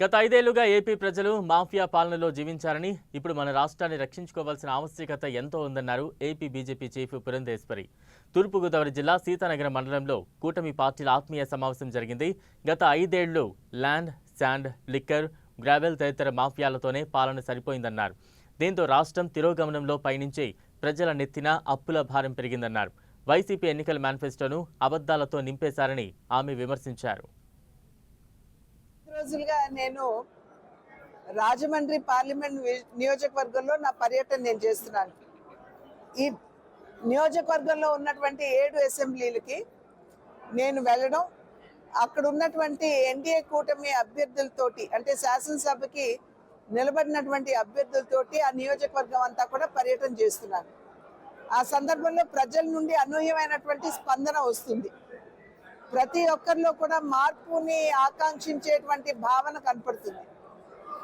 గత ఐదేళ్ళుగా ఏపీ ప్రజలు మాఫియా పాలనలో జీవించారని ఇప్పుడు మన రాష్ట్రాన్ని రక్షించుకోవాల్సిన ఆవశ్యకత ఎంతో ఉందన్నారు ఏపీ బీజేపీ చీఫ్ పురంధేశ్వరి. తూర్పుగోదావరి జిల్లా సీతానగరం మండలంలో కూటమి పార్టీల ఆత్మీయ సమావేశం జరిగింది. గత ఐదేళ్ళు ల్యాండ్ శాండ్ లిక్కర్ గ్రావెల్ తదితర మాఫియాలతోనే పాలన సరిపోయిందన్నారు. దీంతో రాష్ట్రం తిరోగమనంలో పయనించి ప్రజల నెత్తిన అప్పుల భారం పెరిగిందన్నారు. వైసీపీ ఎన్నికల మేనిఫెస్టోను అబద్ధాలతో నింపేశారని ఆమె విమర్శించారు. రోజులుగా నేను రాజమండ్రి పార్లమెంట్ నియోజకవర్గంలో నా పర్యటన నేను చేస్తున్నాను. ఈ నియోజకవర్గంలో ఉన్నటువంటి ఏడు అసెంబ్లీలకి నేను వెళ్ళడం అక్కడ ఉన్నటువంటి ఎన్డీఏ కూటమి అభ్యర్థులతోటి అంటే శాసనసభకి నిలబడినటువంటి అభ్యర్థులతోటి ఆ నియోజకవర్గం అంతా కూడా పర్యటన చేస్తున్నాను. ఆ సందర్భంలో ప్రజల నుండి అనూహ్యమైనటువంటి స్పందన వస్తుంది. ప్రతి ఒక్కరిలో కూడా మార్పుని ఆకాంక్షించేటువంటి భావన కనపడుతుంది.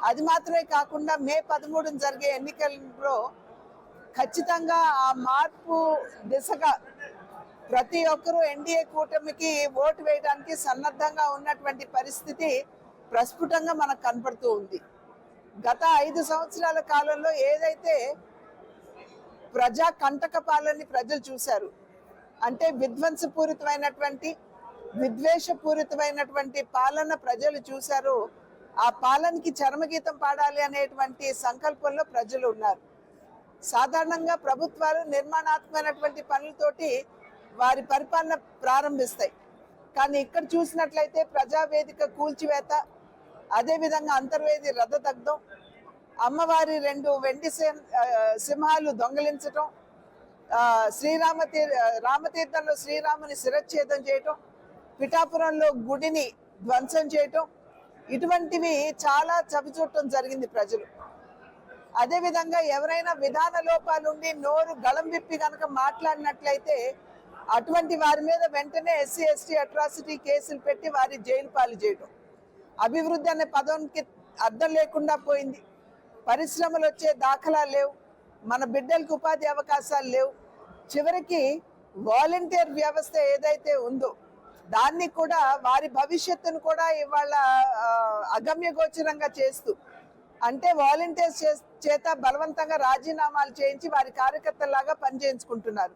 అది మాత్రమే కాకుండా మే పదమూడున జరిగే ఎన్నికల్లో ఖచ్చితంగా ఆ మార్పు దిశగా ప్రతి ఒక్కరూ ఎన్డీఏ కూటమికి ఓటు వేయడానికి సన్నద్ధంగా ఉన్నటువంటి పరిస్థితి ప్రస్ఫుటంగా మనకు కనపడుతూ ఉంది. గత ఐదు సంవత్సరాల కాలంలో ఏదైతే ప్రజా కంటక పాలనని ప్రజలు చూశారు అంటే విధ్వంసపూరితమైనటువంటి విద్వేషపూరితమైనటువంటి పాలన ప్రజలు చూశారు. ఆ పాలనకి చరమగీతం పాడాలి అనేటువంటి సంకల్పంలో ప్రజలు ఉన్నారు. సాధారణంగా ప్రభుత్వాలు నిర్మాణాత్మకమైనటువంటి పనులతోటి వారి పరిపాలన ప్రారంభిస్తాయి. కానీ ఇక్కడ చూసినట్లయితే ప్రజావేదిక కూల్చివేత అదేవిధంగా అంతర్వేది రథదగ్ధం అమ్మవారి రెండు వెండి సింహాలు దొంగలించటం శ్రీరామ తీర్ రామతీర్థంలో శ్రీరాముని శిరచ్ఛేదం చేయటం పిఠాపురంలో గుడిని ధ్వంసం చేయటం ఇటువంటివి చాలా చవిచూడటం జరిగింది ప్రజలు. అదేవిధంగా ఎవరైనా విధాన లోపాలుండి నోరు గళం విప్పి కనుక మాట్లాడినట్లయితే అటువంటి వారి మీద వెంటనే ఎస్సీ ఎస్టీ అట్రాసిటీ కేసులు పెట్టి వారి జైలు పాలు చేయటం. అభివృద్ధి అనే పదంకి అర్థం లేకుండా పోయింది. పరిశ్రమలు వచ్చే దాఖలా లేవు. మన బిడ్డలకు ఉపాధి అవకాశాలు లేవు. చివరికి వాలంటీర్ వ్యవస్థ ఏదైతే ఉందో దాన్ని కూడా వారి భవిష్యత్తును కూడా ఇవాళ అగమ్యగోచరంగా అగమ్య గోచరంగా చేస్తూ అంటే వాలంటీర్స్ చేత బలవంతంగా రాజీనామాలు చేయించి వారి కార్యకర్తలాగా పనిచేయించుకుంటున్నారు.